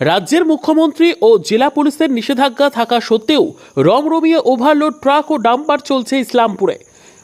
রাজ্যের মুখ্যমন্ত্রী ও জেলা পুলিশের নিষেধাজ্ঞা থাকা সত্ত্বেও রমরমিয়ে ওভারলোড ট্রাক ও ডাম্পার চলছে ইসলামপুরে।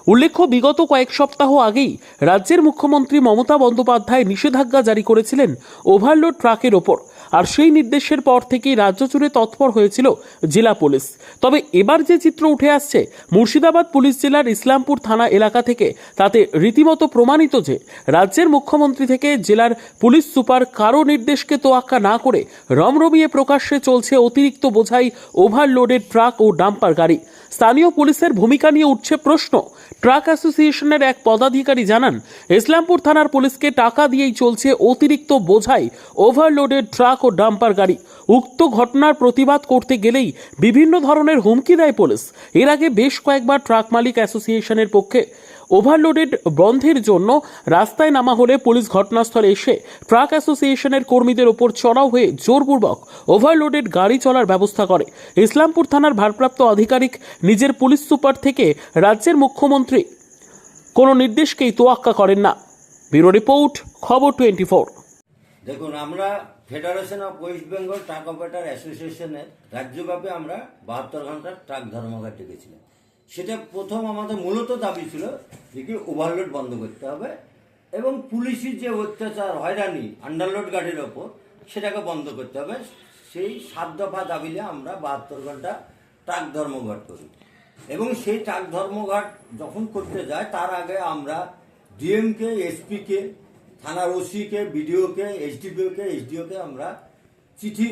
উল্লেখ্য, বিগত কয়েক সপ্তাহ আগেই রাজ্যের মুখ্যমন্ত্রী মমতা বন্দ্যোপাধ্যায় নিষেধাজ্ঞা জারি করেছিলেন ওভারলোড ট্রাকের ওপর। আর সেই নির্দেশের পর থেকেই রাজ্য জুড়ে তৎপর হয়েছিল জেলা পুলিশ। তবে এবার যে চিত্র উঠে আসছে, মুর্শিদাবাদ পুলিশ জেলার ইসলামপুর থানা এলাকা থেকে, তাতে রীতিমতো প্রমাণিত যে রাজ্যের মুখ্যমন্ত্রী থেকে জেলার পুলিশ সুপার কারও নির্দেশকে তোয়াক্কা না করে রমরমিয়ে প্রকাশ্যে চলছে অতিরিক্ত বোঝাই ওভারলোডেড ট্রাক ও ডাম্পার গাড়ি। স্থানীয় পুলিশের ভূমিকা নিয়ে উঠছে প্রশ্ন। ট্রাক অ্যাসোসিয়েশনের এক পদাধিকারী জানান, ইসলামপুর থানার পুলিশকে টাকা দিয়েই চলছে অতিরিক্ত বোঝাই ওভারলোডেড ট্রাক ও ডাম্পার গাড়ি। উক্ত ঘটনার প্রতিবাদ করতে গেলেই বিভিন্ন ধরনের হুমকি দেয় পুলিশ। এর আগে বেশ কয়েকবার ট্রাক মালিক অ্যাসোসিয়েশনের পক্ষে ওভারলোডেড বন্ধের জন্য রাস্তায় নামা হলে পুলিশ ঘটনাস্থলে এসে ট্রাক অ্যাসোসিয়েশনের কর্মীদের ওপর চড়াও হয়ে জোরপূর্বক ওভারলোডেড গাড়ি চলার ব্যবস্থা করে। ইসলামপুর থানার ভারপ্রাপ্ত আধিকারিক নিজের পুলিশ সুপার থেকে রাজ্যের মুখ্যমন্ত্রী কোনো নির্দেশকেই তোয়াক্কা করেন না। Bureau report, Khabor twenty four দেখুন, আমরা federation of West Bengal truck operator অ্যাসোসিয়েশনের রাজ্যব্যাপী আমরা বাহাত্তর ঘণ্টার ট্রাক ধর্মঘট ডেকেছিলাম। সেটা প্রথম আমাদের মূলত দাবি ছিল যে কি ওভারলোড বন্ধ করতে হবে এবং পুলিশের যে অত্যাচার, হয়রানি আন্ডারলোড গাড়ির ওপর সেটাকে বন্ধ করতে হবে। সেই সাত দফা দাবিলে আমরা বাহাত্তর ঘণ্টা ট্রাক ধর্মঘট করি। এবং সেই ট্রাক ধর্মঘট যখন করতে যায়, তার আগে আমরা ডিএমকে, এসপিকে, থানার ওসিকে, বিডিওকে, এসডিপিওকে, এসডিওকে আমরা চিঠি,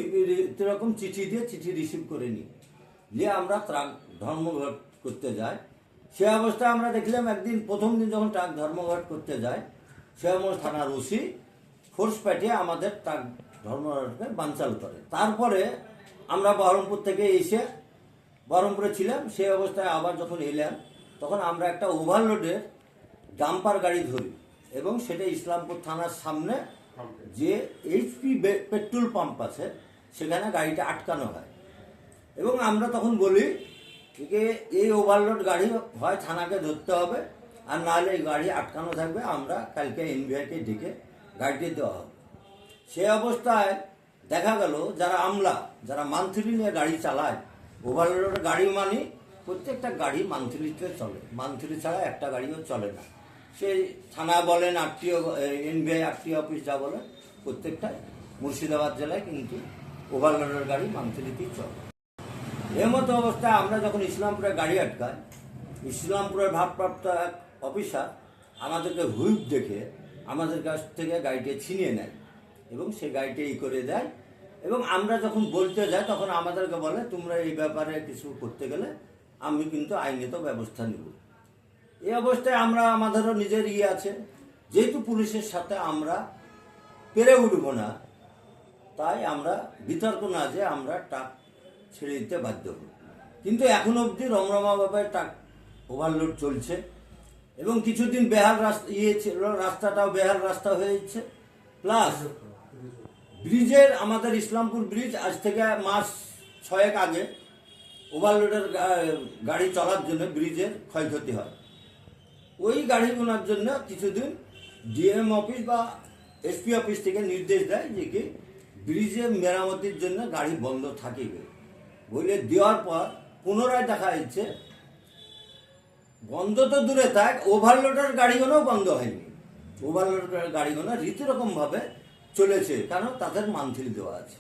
এরকম চিঠি দিয়ে চিঠি রিসিভ করে নিই। নিয়ে আমরা ট্রাক ধর্মঘট করতে যায়। সে অবস্থায় আমরা দেখলাম একদিন প্রথম দিন যখন ট্রাক ধর্মঘট করতে যায়, সে অবস্থা থানার ওসি ফোর্স পাঠিয়ে আমাদের ট্রাক ধর্মঘটকে বানচাল করে। তারপরে আমরা বহরমপুর থেকে এসে বহরমপুরে ছিলাম, সেই অবস্থায় আবার যখন এলাম, তখন আমরা একটা ওভারলোডের ডাম্পার গাড়ি ধরি এবং সেটা ইসলামপুর থানার সামনে যে এইচপি পেট্রোল পাম্প আছে, সেখানে গাড়িটা আটকানো হয়। এবং আমরা তখন বলি যে এই ওভারলোড গাড়ি হয়, থানাকে ধরতে হবে। আর নাহলে এই গাড়ি আটকানো থাকবে। আমরা কালকে এনবিআইকে ডেকে গাড়িটি দেওয়া হবে। সে অবস্থায় দেখা গেল, যারা আমলা, যারা মান্থলি নিয়ে গাড়ি চালায় ওভারলোড গাড়ি মানে প্রত্যেকটা গাড়ি মান্থলিতে চলে। মান্থলি ছাড়া একটা গাড়িও চলে না। সে থানা বলেন আরটিও এনবিআই আরটিও অফিস যা বলেন, প্রত্যেকটা মুর্শিদাবাদ জেলায় কিন্তু ওভারলোডের গাড়ি মান্থলিতেই চলে। এর মতো অবস্থায় আমরা যখন ইসলামপুরে গাড়ি আটকাই, ইসলামপুরের ভারপ্রাপ্ত এক অফিসার আমাদেরকে হুইপ দেখে আমাদের কাছ থেকে গাড়িটি ছিনিয়ে নেয় এবং সে গাড়িটি ই করে দেয় এবং আমরা যখন বলতে যাই, তখন আমাদেরকে বলে, তোমরা এই ব্যাপারে কিছু করতে গেলে আমি কিন্তু আইনত ব্যবস্থা নেব। এই অবস্থায় আমরা, আমাদেরও নিজের ইয়ে আছে। যেহেতু পুলিশের সাথে আমরা পেরে উঠবো না, তাই আমরা বিতর্ক না যে আমরা টাক ছেড়ে দিতে বাধ্য হই কিন্তু এখন অবধি রমরমাভাবে টাক ওভারলোড চলছে এবং কিছুদিন বেহাল রাস্তা ইয়ে ছিল, রাস্তাটাও বেহাল রাস্তা হয়েছে প্লাস ব্রিজের, আমাদের ইসলামপুর ব্রিজ আজ থেকে মাস ছয়েক আগে ওভারলোডের গাড়ি চলার জন্য ব্রিজের ক্ষয়ক্ষতি হয়। ওই গাড়ি গাড়িগুলোর জন্য কিছুদিন ডিএম অফিস বা এসপি অফিস থেকে নির্দেশ দেয় যে কি ব্রিজে মেরামতির জন্য গাড়ি বন্ধ থাকিবে বলে দেওয়ার পর পুনরায় দেখা যাচ্ছে, বন্ধ তো দূরে থাক ওভারলোডের গাড়িগুলোও বন্ধ হয়নি। ওভারলোডের গাড়িগুলো রীতিরকমভাবে চলেছে কারণ তাদের মান্থলি দেওয়া আছে।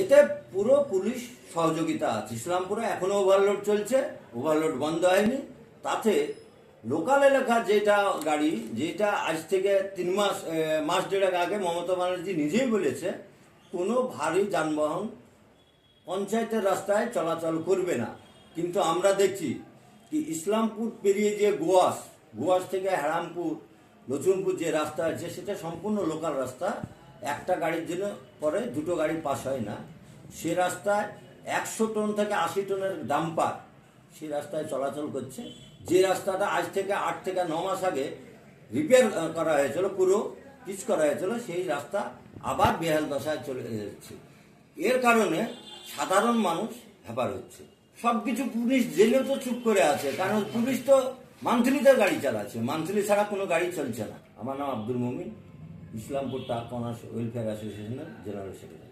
এতে পুরো পুলিশ সহযোগিতা আছে। ইসলামপুরে এখনও ওভারলোড চলছে ওভারলোড বন্ধ হয়নি। তাতে লোকাল এলাকা যেটা গাড়ি, যেটা আজ থেকে তিন মাস মাস দেড়েক আগে মমতা ব্যানার্জি নিজেই বলেছে, কোনো ভারী যানবাহন পঞ্চায়েতের রাস্তায় চলাচল করবে না। কিন্তু আমরা দেখছি কি ইসলামপুর পেরিয়ে যে গোয়াস গোয়াস থেকে হ্যারামপুর লচুনপুর যে রাস্তা আছে, সেটা সম্পূর্ণ লোকাল রাস্তা। একটা গাড়ির জন্য পরে দুটো গাড়ি পাস হয় না। সে রাস্তায় একশো টন থেকে আশি টনের ডাম্পার সে রাস্তায় চলাচল করছে। যে রাস্তাটা আজ থেকে আট থেকে ন মাস আগে রিপেয়ার করা হয়েছিল, পুরো পিচ করা হয়েছিল, সেই রাস্তা আবার বেহাল দশায় চলে যাচ্ছে এর কারণে সাধারণ মানুষ হ্যাপার হচ্ছে। সব কিছু পুলিশ জেলেও তো চুপ করে আছে, কারণ পুলিশ তো মান্থলিতে গাড়ি চালাচ্ছে। মান্থলি ছাড়া কোনো গাড়ি চলছে না। আমার নাম আব্দুল মমিন, ইসলামপুর তার ওয়েলফেয়ার অ্যাসোসিয়েশনের জেনারেল সেক্রেটারি।